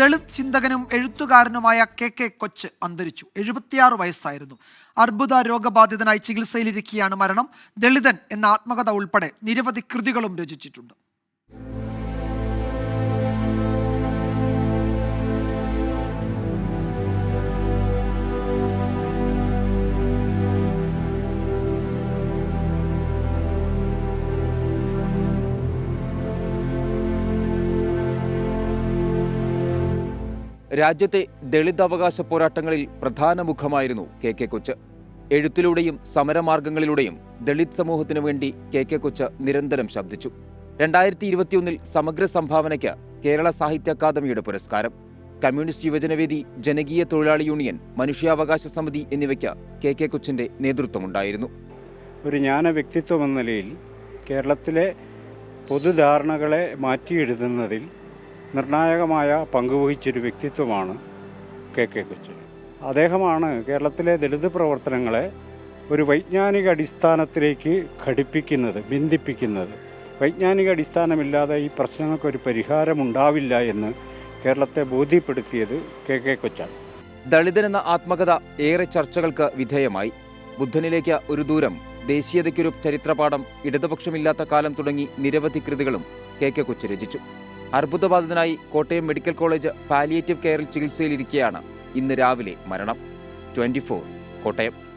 ദളിത് ചിന്തകനും എഴുത്തുകാരനുമായ K K Kochu അന്തരിച്ചു. എഴുപത്തിയാറ് വയസ്സായിരുന്നു. അർബുദ രോഗബാധിതനായി ചികിത്സയിലിരിക്കുകയാണ് മരണം. ദളിതൻ എന്ന ആത്മകഥ ഉൾപ്പെടെ നിരവധി കൃതികളും രചിച്ചിട്ടുണ്ട്. രാജ്യത്തെ ദളിത് അവകാശ പോരാട്ടങ്ങളിൽ പ്രധാന മുഖമായിരുന്നു കെ കെ കൊച്ച്. എഴുത്തിലൂടെയും സമരമാർഗങ്ങളിലൂടെയും ദളിത് സമൂഹത്തിനു വേണ്ടി കെ കെ കൊച്ച് നിരന്തരം ശബ്ദിച്ചു. രണ്ടായിരത്തി ഇരുപത്തിയൊന്നിൽ സമഗ്ര സംഭാവനയ്ക്ക് കേരള സാഹിത്യ അക്കാദമിയുടെ പുരസ്കാരം. കമ്മ്യൂണിസ്റ്റ് യുവജനവേദി ജനകീയ തൊഴിലാളി യൂണിയൻ മനുഷ്യാവകാശ സമിതി എന്നിവയ്ക്ക് കെ കെ കൊച്ചിന്റെ നേതൃത്വമുണ്ടായിരുന്നു. ഒരു ജ്ഞാന വ്യക്തിത്വം എന്ന നിലയിൽ കേരളത്തിലെ പൊതുധാരണകളെ മാറ്റിയെഴുതുന്നതിൽ നിർണായകമായ പങ്കുവഹിച്ചൊരു വ്യക്തിത്വമാണ് കെ കെ കൊച്ചൻ. അദ്ദേഹമാണ് കേരളത്തിലെ ദളിത് പ്രവർത്തനങ്ങളെ ഒരു വൈജ്ഞാനിക അടിസ്ഥാനത്തിലേക്ക് ഘടിപ്പിക്കുന്നത് ബന്ധിപ്പിക്കുന്നത്. വൈജ്ഞാനിക അടിസ്ഥാനമില്ലാതെ ഈ പ്രശ്നങ്ങൾക്കൊരു പരിഹാരമുണ്ടാവില്ല എന്ന് കേരളത്തെ ബോധ്യപ്പെടുത്തിയത് കെ കെ കൊച്ചാണ് ദളിതൻ എന്ന ആത്മകഥ ഏറെ ചർച്ചകൾക്ക് വിധേയമായി. ബുദ്ധനിലേക്ക് ഒരു ദൂരം ദേശീയതയ്ക്കൊരു ചരിത്രപാഠം ഇടതുപക്ഷമില്ലാത്ത കാലം തുടങ്ങി നിരവധി കൃതികളും കെ കെ കൊച്ചു രചിച്ചു. അർബുദബാധിതനായി കോട്ടയം മെഡിക്കൽ കോളേജ് പാലിയേറ്റീവ് കെയറിൽ ചികിത്സയിലിരിക്കെയാണ് ഇന്ന് രാവിലെ മരണം. ട്വന്റി കോട്ടയം.